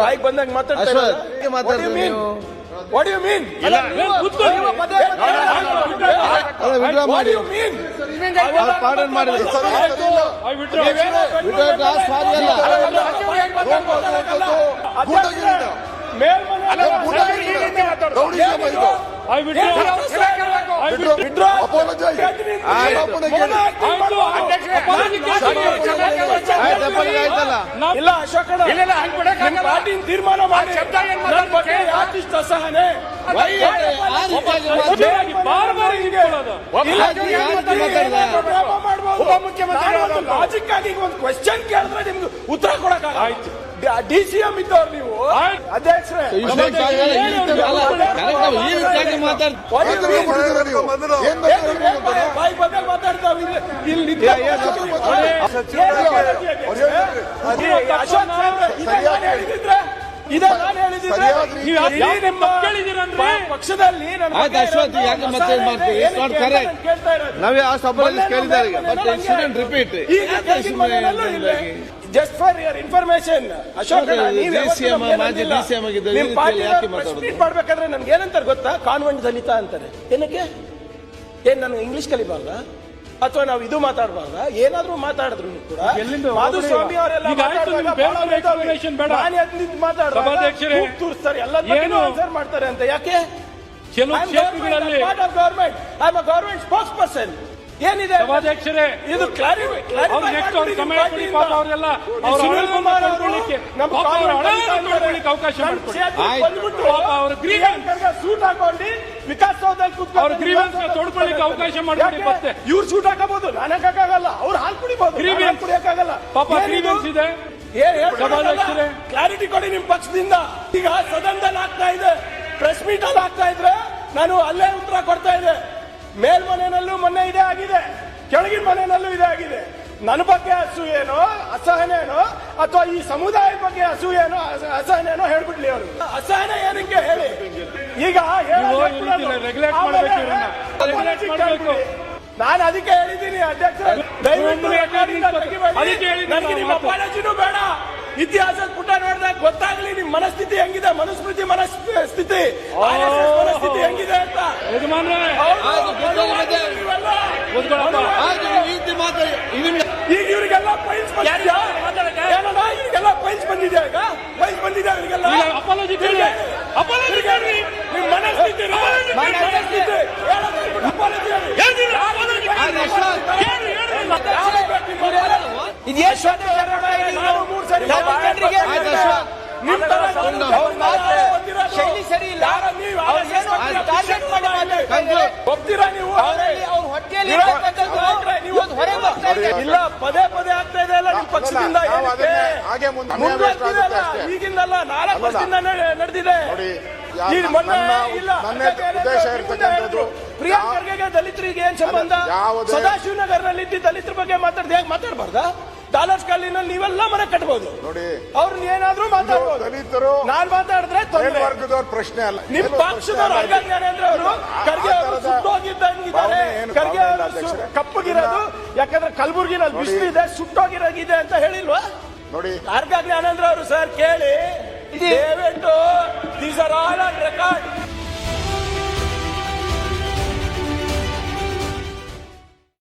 Bike ಬಂದಾಗ ಮಾತಾಡ್ತಾಯಿಲ್ಲ ಮಾತಾಡ್ತಿದೀನಿ what do what you mean ನಾನು ಮಾಡಿ. ಅಲ್ಲ ಮೇಲ್ ಮನವಿ ಈ ಇಲ್ಲ ಪಾರ್ಟಿನ ತೀರ್ಮಾನ ಮಾಡಿ. ಮಾತಾಡ್ತಾರೆ? ಲಾಜಿಕ್ ಆಗಿ ಒಂದು ಕ್ವೆಶ್ಚನ್ ಕೇಳಿದ್ರೆ ನಿಮ್ಗೆ ಉತ್ತರ ಕೊಡಕ್ ಡಿ ಸಿ ಎಂ ಇದ್ದವ್ರು ನೀವು. ಅಧ್ಯಕ್ಷರೇ ಬಾಯ್- ಬಂದಾಗ ಮಾತಾಡ್ತಾವ್ ಇಲ್ಲಿ. ಅಶೋಕ್ ಇದೇ ನಾನು ಪಕ್ಷದಲ್ಲಿ. ನಾವೇ ಆ ಸಭೆಯಲ್ಲಿ ಕೇಳಿದ್ದಾರೆ repeat just for your information Ashok ಮಾಡ್ಬೇಕಾದ್ರೆ ನನ್ಗೆ ಏನಂತಾರೆ ಗೊತ್ತಾ? ಕಾನ್ವೆಂಟ್ ದಲಿತ ಅಂತಾರೆ. ಏನಕ್ಕೆ? ಏನ್ ನಾನು ಇಂಗ್ಲಿಷ್ ಕಲಿಬಾರ್ದ? ಅಥವಾ ನಾವು ಇದು ಮಾತಾಡಬಾರ್ದ? ಏನಾದ್ರೂ ಮಾತಾಡಿದ್ರು ಕೂಡ. ಮಾಧುಸ್ವಾಮಿ ಅವರೆಲ್ಲ ಮಾತಾಡ್ತಾರೆ ಎಲ್ಲ ಏನು? ಆನ್ಸರ್ ಮಾಡ್ತಾರೆ ಅಂತ. ಯಾಕೆ? Government I am government spokesperson ಏನಿದೆ ಸಭಾಧ್ಯಕ್ಷರೇ ಇದು ಅವಕಾಶ ಸೂಟ್ ಹಾಕೊಂಡು ವಿಕಾಸ್ ಸೌಧದಲ್ಲಿ ಕೂತ್ಕೊಂಡು ಅವ್ರ ತೊಡ್ಕೊಳ್ಳಿಕ್ಕೆ ಅವಕಾಶ ಮಾಡ್ಕೊಡಿ? ಮತ್ತೆ. ಇವ್ರು ಸೂಟ್ ಹಾಕಬಹುದು ನಾನು ಹಾಕಕ್ಕಾಗಲ್ಲ ಅವ್ರು ಹಾಲು ಕುಡಿಬಹುದು. ಹಾಲು ಕುಡಿಯಕ್ಕಾಗಲ್ಲ ಪಾಪ grievance ಇದೆ. ಸಭಾಧ್ಯಕ್ಷರೇ. ಕ್ಲಾರಿಟಿ ಕೊಡಿ ನಿಮ್ ಪಕ್ಷದಿಂದ ಈಗ ಸದನದಲ್ಲಿ ಆಗ್ತಾ ಇದೆ ಪ್ರೆಸ್ ಮೀಟ್ ಅಲ್ಲಿ ಆಗ್ತಾ ಇದ್ರೆ ನಾನು ಅಲ್ಲೇ ಉತ್ತರ ಕೊಡ್ತಾ ಇದೆ ಮೇಲ್ಮನೆಯಲ್ಲೂ ಮೊನ್ನೆ ಇದೇ ಆಗಿದೆ. ಕೆಳಗಿನ ಮನೆಯಲ್ಲೂ ಇದೇ ಆಗಿದೆ. ನನ್ನ ಬಗ್ಗೆ ಅಸೂಯೇನೋ ಅಸಹನೇನೋ ಅಥವಾ ಈ ಸಮುದಾಯದ ಬಗ್ಗೆ ಅಸೂಯೇನೋ ಅಸ- ಅಸಹನೇನೋ ಹೇಳ್ಬಿಡ್ಲಿ ಅವರು. ಅಸಹನೆ ಏನಕ್ಕೆ ಹೇಳಿ? ಈಗ. ನಾನು ಅದಕ್ಕೆ ಹೇಳಿದ್ದೀನಿ ಅಧ್ಯಕ್ಷ ನನಗೆ ನಿಮ್ಮ. ಬೇಡ. ಇತಿಹಾಸದ ಪುಟ ನೋಡಿದಾಗ ಗೊತ್ತಾಗ್ಲಿ ನಿಮ್ ಮನಸ್ಥಿತಿ ಹೆಂಗಿದೆ. ಮನುಸ್ಮೃತಿ ಮನಸ್ಥಿತಿ ಈಗ ಇವರಿಗೆಲ್ಲ ಫೈಲ್ಸ್ ಇವರಿಗೆಲ್ಲ ಫೈಲ್ಸ್ ಬಂದಿದ್ಯಾ ಈಗ ಫೈಲ್ಸ್ ಬಂದಿದ್ಯಾ ಇವರಿಗೆಲ್ಲ ಈಗ apology ಕೇಳಿ. apology ಕೇಳಿ. ನಿಮ್ ಮನಸ್ಥಿತಿ ರೀ. apology ನಿಮ್ ಕೇಳಿ. ಮನಸ್ಥಿತಿ ಹೇಳೋದು ಬಿಟ್ಟು apology ಹೇಳಿ. ಹೇಳ್ತೀನಿ, apology ಕೇಳಿ. ಆಯ್ತು, ಅಶ್ವಥ್. ಕೇಳಿ, ಹೇಳಿಲ್ಲ. ನಾನು ಮೂರು ಸರಿ ಅವ್ರ ಶೈಲಿ ಸರಿ ಇಲ್ಲ. ನೀವು ಟಾರ್ಗೆಟ್ ಮಾಡಿ Conclude. ಒಪ್ತೀರಾ ನೀವು? ಇಲ್ಲ ಪದೇ ಪದೇ ಆಗ್ತಾ ಇದೆ ಅಲ್ಲ ಪಕ್ಷದಿಂದ ನಾವು ಹಾಗೆ ಮುಂದೆ. ಈಗಿಂದಲ್ಲ ನಾಲ್ಕು. ವರ್ಷದಿಂದ ನಡೆದಿದೆ. ನನ್ನ- ಉದ್ದೇಶ ಇರ್ತಕ್ಕಂಥದ್ದು ಪ್ರಿಯಾಂಕ್ ಖರ್ಗೆಗೆ ದಲಿತರಿಗೆ ಏನ್ ಸಂಬಂಧ? ಸದಾಶಿವನಗರ್ ಸದಾಶಿವನಗರ್ನಲ್ಲಿ ಇದ್ದ ದಲಿತರ ಬಗ್ಗೆ ಮಾತಾಡ್ದೆ ಹೇಗೆ ಮಾತಾಡಬಾರ್ದ? ಡಾಲರ್ಸ್ ಕಾಲಿನಲ್ಲಿ ನೀವೆಲ್ಲ ಮನೆ ಕಟ್ಬಹುದು ನೋಡಿ ಅವ್ರನ್ನ ಏನಾದ್ರೂ ಮಾತಾಡ್ಬೋದು. ದಲಿತರು ನಾನ್ ಮಾತಾಡಿದ್ರೆ ತೊಂದ್ರೆ. ವರ್ಗದವ್ರ ಪ್ರಶ್ನೆ ಅಲ್ಲ. ನಿಮ್ ಪಕ್ಷದವ್ರು ಅಲ್ಲ. ಜ್ಞಾನೇಂದ್ರ ಅವರು ಖರ್ಗೆ ಅವರು ಸುಟ್ಟೋಗಿದ್ದಂಗಿದ್ದಾರೆ ಖರ್ಗೆ ಅವರು. ಕಪ್ಪಗಿರೋದು ಯಾಕಂದ್ರೆ ಕಲಬುರ್ಗಿನಲ್ಲಿ ಬಿಸಿಲು ಬಿಸಿಲಿದೆ ಸುಟ್ಟೋಗಿರೋಗಿದೆ ಅಂತ ಹೇಳಿಲ್ವಾ? ನೋಡಿ. ಅರ್ಗ ಜ್ಞಾನೇಂದ್ರ ಅವರು ಸರ್ ಕೇಳಿ ದಯವಿಟ್ಟು ದೀಸ್ ಆರ್ ಆಲ್